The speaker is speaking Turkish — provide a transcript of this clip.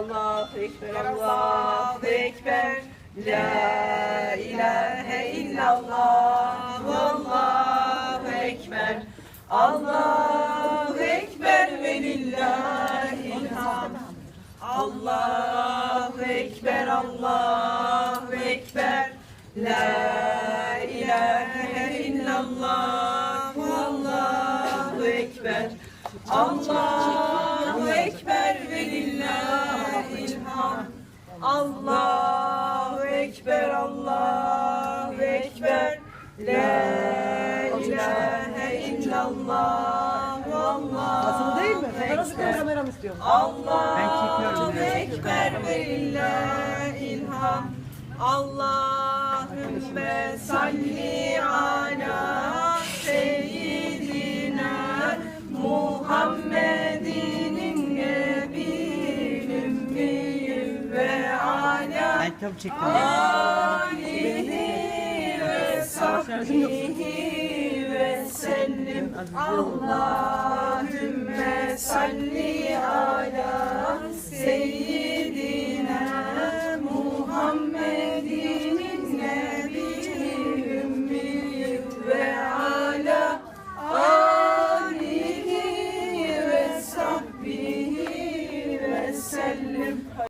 Ekber, Allahu Ekber. La ilahe illallah, Allahu Ekber. Allahu Ekber ve lillahil hamd. Allahu Ekber, Allahu Ekber. La ilahe illallah, Allahu Ekber. Allahu Ekber ve lillahil Allahu Ekber, Allahu Ekber. La ilahe illallah, Allahu Değil mi? Fotoğrafı Ekber. kameram istiyorum. Allahu Ekber ve lillahil hamd. Allahümme salli ala Ben tabii çektim. alihi ve sahbihi ve sellim. Allahümme salli ala